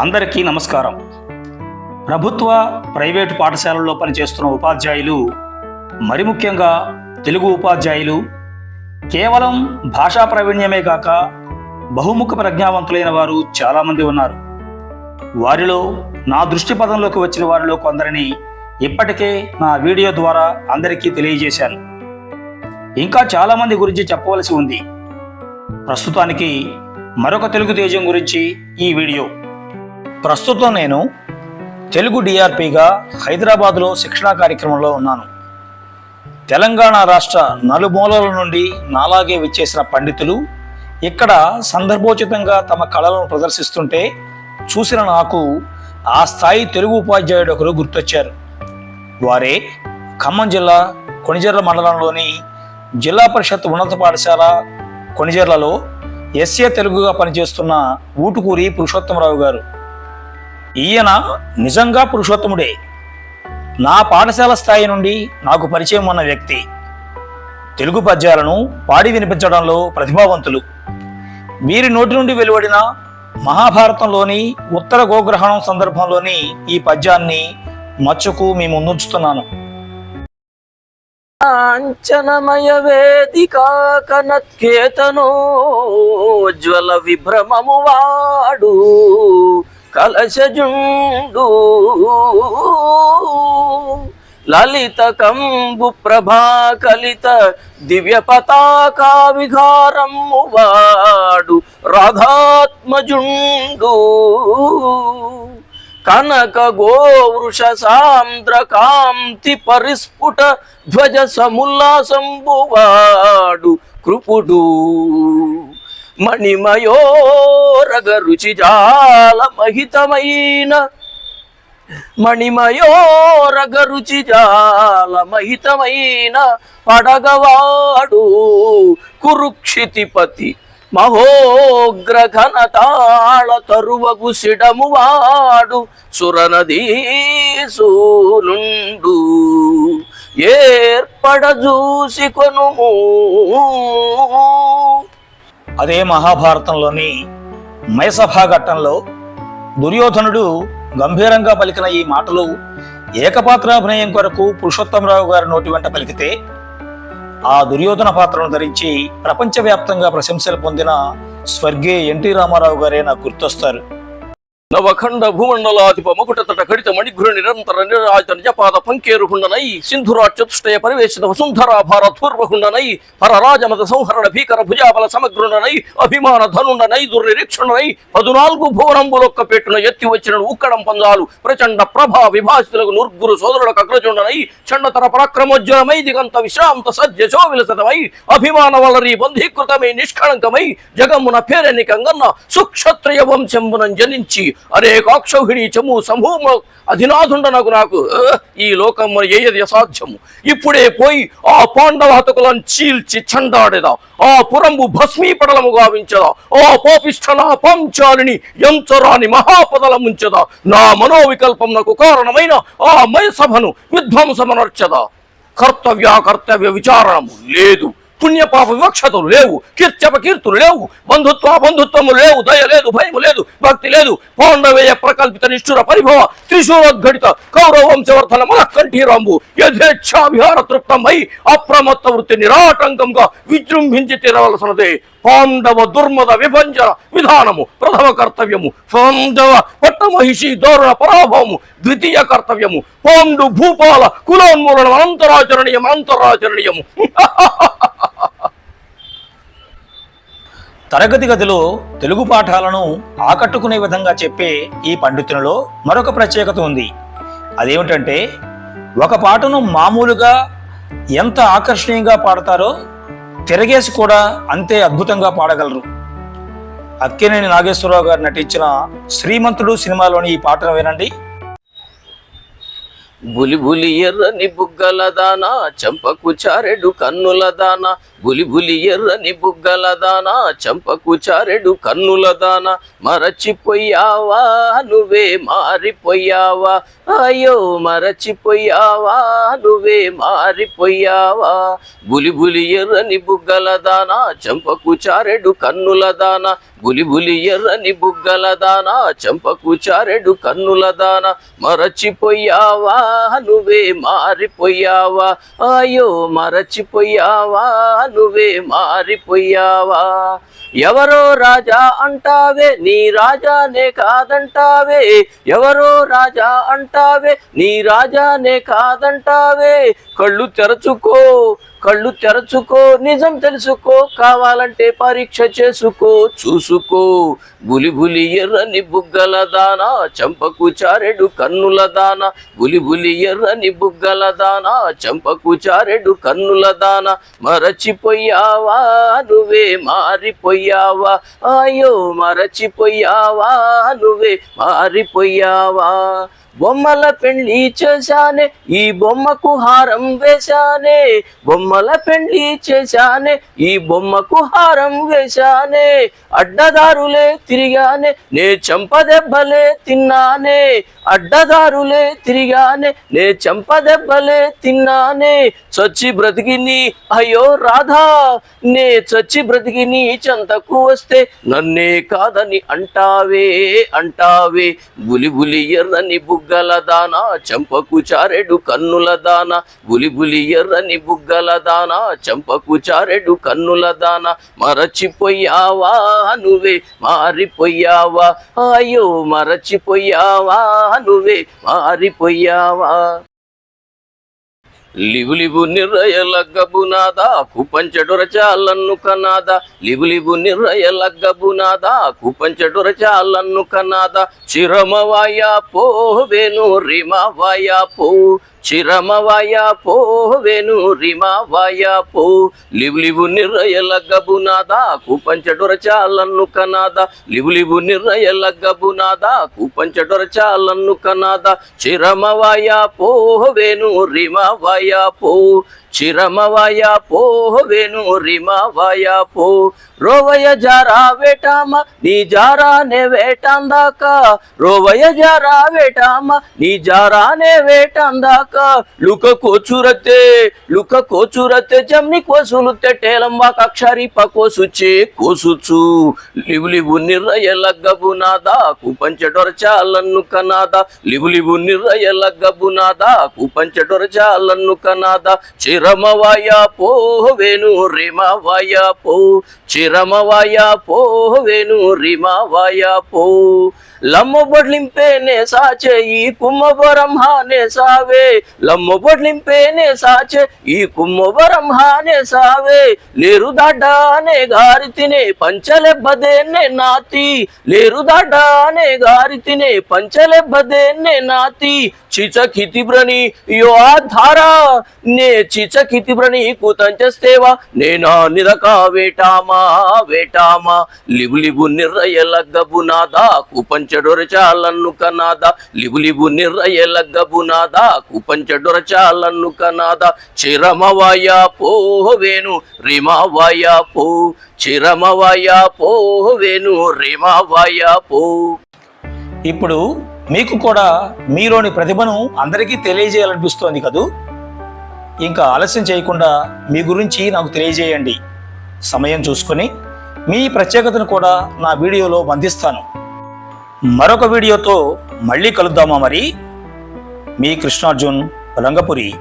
అందరికీ నమస్కారం. ప్రభుత్వ ప్రైవేటు పాఠశాలల్లో పనిచేస్తున్న ఉపాధ్యాయులు మరి ముఖ్యంగా తెలుగు ఉపాధ్యాయులు కేవలం భాషా ప్రావీణ్యమే కాక బహుముఖ ప్రజ్ఞావంతులైన వారు చాలామంది ఉన్నారు. వారిలో నా దృష్టి పదంలోకి వచ్చిన వారిలో కొందరిని ఇప్పటికే నా వీడియో ద్వారా అందరికీ తెలియజేశాను. ఇంకా చాలామంది గురించి చెప్పవలసి ఉంది. ప్రస్తుతానికి మరొక తెలుగు తేజం గురించి ఈ వీడియో. ప్రస్తుతం నేను తెలుగు డిఆర్పిగా హైదరాబాద్లో శిక్షణా కార్యక్రమంలో ఉన్నాను. తెలంగాణ రాష్ట్ర నలుమూలల నుండి నాలాగే విచ్చేసిన పండితులు ఇక్కడ సందర్భోచితంగా తమ కళలను ప్రదర్శిస్తుంటే చూసిన నాకు ఆ స్థాయి తెలుగు ఉపాధ్యాయుడు ఒకరు గుర్తొచ్చారు. వారే ఖమ్మం జిల్లా కొణిజర్ల మండలంలోని జిల్లా పరిషత్ ఉన్నత పాఠశాల కొణిజర్లలో ఎస్ఏ తెలుగుగా పనిచేస్తున్న ఊటుకూరి పురుషోత్తమరావు గారు. ఈయన నిజంగా పురుషోత్తముడే. నా పాఠశాల స్థాయి నుండి నాకు పరిచయం ఉన్న వ్యక్తి. తెలుగు పద్యాలను పాడి వినిపించడంలో ప్రతిభావంతులు. వీరి నోటి నుండి వెలువడిన మహాభారతంలోని ఉత్తర గోగ్రహణం సందర్భంలోని ఈ పద్యాన్ని మచ్చుకు మీ ముందుంచుతున్నాను. కాంచనమయ వేదిక కనత్కేతనోజ్వల విభ్రమము వాడు. కలశజుండు. లలిత కంబు ప్రభా కలిత దివ్య పతాకా విహారము వాడు రాధాత్మజుండు కనక గోవృష సాంద్ర కాంతి పరిస్ఫుట ధ్వజ సముల్లాసంబువాడు కృపుడు. మణిమయోరగ రుచి జాల మహితమైన మణిమయోరగ రుచి జాల మహితమైన పడగవాడు కురుక్షితిపతి. మహోగ్ర ఘనతాళ తరువగు సిడమువాడు సురనదీసూనుండు. ఏర్పడ చూసి కొనుము. అదే మహాభారతంలోని మైసభా ఘట్టంలో దుర్యోధనుడు గంభీరంగా పలికిన ఈ మాటలు ఏకపాత్రాభినయం కొరకు పురుషోత్తమరావు గారి నోటి వెంట పలికితే ఆ దుర్యోధన పాత్రను ధరించి ప్రపంచవ్యాప్తంగా ప్రశంసలు పొందిన స్వర్గీయ ఎన్టీ రామారావు గారే నాకు గుర్తొస్తారు. నవఖండ భూమండలాధిప మకుటతట కడిత మణిఘృ నిరంతర నిరాజ నిజపాద పంకేరుహుండనై సింధురా చతుష్టయ పరివేశిత వసుంధరా భారధూర్వహుండనై పరరాజమత సంహరణ భీకర భుజాబల సమగ్రుండనై అభిమాన ధనుండనై దుర్నిరీక్షణనై పదునాలుగు భువనంబులొక్క పెట్టున ఎత్తి వచ్చిన ఉక్కడం పందాలు ప్రచండ ప్రభా విభాషితులకు నుర్గురు సోదరులకు అగ్రజుండనై చండతర పరాక్రమోజ్వలమై దిగంత విశ్రాంత సజ్జ శోవిలసతమై అభిమాన వలరి బంధీకృతమై నిష్కళంకమై జగమున పేరెన్నికంగన్న సుక్షత్రియ వంశంబునం జనించి అరే కాక్షౌహిణి చము సమూహము అధినాథుండ నాకు నాకు ఈ లోకం ఏయది అసాధ్యము? ఇప్పుడే పోయి ఆ పాండవ హతకులను చీల్చి చండాడేదా ఆ పురంబు భస్మీపడలము గావించదా ఆ పాపిష్ఠన పంచాలిని ఎంచరాని మహాపదల ముంచదా నా మనోవికల్పం నాకు కారణమైన ఆ మయసభను విధ్వంసమనర్చదా కర్తవ్య కర్తవ్య విచారణము లేదు. పుణ్యపాప వివక్షతలు లేవు కీర్త్యప కీర్తులు లేవు బంధుత్వ బంధుత్వము లేవు దయ లేదు భయము లేదు భక్తి లేదు. పాండవేయ ప్రకల్పిత నిష్ఠుర పరిభవ త్రిశూరోద్ఘటిత కౌరవ వంశవర్ధన మనకంఠీరాంబు యథేచ్ఛా యథేచ్ఛాభిహార తృప్తమై అప్రమత్త వృత్తి నిరాటంకంగా విజృంభించి తీరవలసినదే పాండవ దుర్మద విభంజన విధానము ప్రథమ కర్తవ్యము. పాండవ పట్టమహిషి దోరణ పరాభవము ద్వితీయ కర్తవ్యము. పాండు భూపాల కులోన్మూలనం అనంతరాచరణీయం అంతరాచరణీయము. తరగతి గదిలో తెలుగు పాఠాలను ఆకట్టుకునే విధంగా చెప్పే ఈ పండితునిలో మరొక ప్రత్యేకత ఉంది. అదేమిటంటే ఒక పాటను మామూలుగా ఎంత ఆకర్షణీయంగా పాడతారో తిరగేసి కూడా అంతే అద్భుతంగా పాడగలరు. అక్కినేని నాగేశ్వరరావు గారు నటించిన శ్రీమంతుడు సినిమాలోని ఈ పాటను వినండి. బులి బులి ఎర్రని బుగ్గల దానా చంపకు చారెడు కన్నుల దానా బులి బులి ఎర్రని బుగ్గల దానా చంపకు చారెడు కన్నుల దానా మరచిపోయావా నువ్వే మారిపోయావా. అయ్యో మరచిపోయావా నువ్వే మారిపోయావా. బులి బులి ఎర్రని బుగ్గల దానా చంపకు చారెడు కన్నుల దానా బులి బులి ఎర్రని బుగ్గల దానా చంపకు చారెడు కన్నుల దానా మరచిపోయావా నువ్వే మారిపోయావా? అయ్యో మరచిపోయావా? నువ్వే మారిపోయావా? ఎవరో రాజా అంటావే నీ రాజానే కాదంటావే. ఎవరో రాజా అంటావే నీ రాజానే కాదంటావే. కళ్ళు తెరచుకో కళ్ళు తెరచుకో నిజం తెలుసుకో కావాలంటే పరీక్ష చేసుకో చూసుకో. బులి బులి ఎర్రని బుగ్గల దానా చంపకు చారెడు కన్నుల దానా. బులి బులి ఎర్రని బుగ్గల దానా చంపకు చారెడు కన్నుల దానా. మరచిపోయావా నువ్వే మారిపోయావా. అయ్యో మరచిపోయావా నువ్వే మారిపోయావా. బొమ్మల పెళ్ళి చేశానే ఈ బొమ్మకు హారం వేశానే. బొమ్మల పెళ్ళి చేశానే ఈ బొమ్మకు హారం వేశానే. అడ్డదారులే తిరిగానే నే చంపదెబ్బలే తిన్నానే. అడ్డదారులే తిరిగానే నే చంపదెబ్బలే తిన్నానే. చచ్చి బ్రతికిని అయ్యో రాధా నే చచ్చి బ్రతికిని చెంతకు వస్తే నన్నే కాదని అంటావే అంటావే. బులి బులి ఎర్రని బుగ్గల దానా చంపకు చారెడు కన్నుల దానా బులి బులి ఎర్రని బుగ్గల దానా చంపకు చారెడు కన్నుల దానా. మరచిపోయావా నువ్వే మారిపోయావా? అయ్యో మరచిపోయావా నువ్వే మారిపోయావా? లిబు లిబు నిర్రయ లగ్గబునాదా కుపంచడుర చాలన్ను కనాద. లిబు లిబు నిర్రయ లగ్గబునాదా కుపంచడుర చాలన్ను కనాద. చిరమవాయ పోవేను రిమవాయ పో. చిరమవయ పో వెను రిమవాయ పో లిబు లిబు నిర్రయ లగ్గబునాదా కుపంచడొర చాలన్ను కనాద. లిబు లిబు నిర్రయ లగ్గబునాదా కుపంచడొర చాలన్ను కనాద. చిరమవాయ పోవేను రిమవాయ పో చిరమవాయ పోవేను రిమవాయ పో రోవయ జారా వేటామ నీ జారానే వేటాందాక. రోవయ జారా వేటామ నీ జారానే వేటాందాక. లుక కోచురతే లుక కోచురతే జమ్ని కోసులుతే టేలంబా కక్షరి పకోసుచే కోసుచు లిబు లిబు నిర్రయ లగ్గబు నాదా కుపంచడొర చాలన్ను కనాదా. లిబు లిబు నిర్రయ లగ్గబు నాదా కుపంచడొర చాలన్ను కనాదా. చిరమవాయ పోవేను రిమవాయ పో. చిరమవాయ పోవేను రిమవాయ పో లమ్మ బొడ్లింపేనే సాచే ఈ కుమ్మ బ్రహ్మానే సావే లమ్మ బొడ్లింపేనే సాచే ఈ కుమ్మ బ్రహ్మానే సావే లేరు దాడానే గారి తినే పంచలెబ్బదేనే నాతి. లేరు దాడానే గారి తినే పంచలెబ్బదేనే నాతి. చిచకితిబ్రని యో ఆధార. నే చిచకితిబ్రని కూతంచస్తేవా నేనా నిరక వేటామా వేటామా? లిబు లిబు నిర్రయ లగ్గబు నాదా కుపంచడొర చాలన్ను కనాదా. లిబు లిబు నిర్రయ లగ్గబు నాదా కుపంచడొర చాలన్ను కనాదా. చిరమవాయ పోవేను రిమావాయ పో. చిరమవాయ పోవేను రిమావాయ పో. ఇప్పుడు మీకు కూడా మీలోని ప్రతిభను అందరికీ తెలియజేయాలనిపిస్తోంది కదూ? ఇంకా ఆలస్యం చేయకుండా మీ గురించి నాకు తెలియజేయండి. సమయం చూసుకొని మీ ప్రత్యేకతను కూడా నా వీడియోలో బంధిస్తాను. మరొక వీడియోతో మళ్ళీ కలుద్దామా మరి? మీ కృష్ణార్జున్ రంగపురి.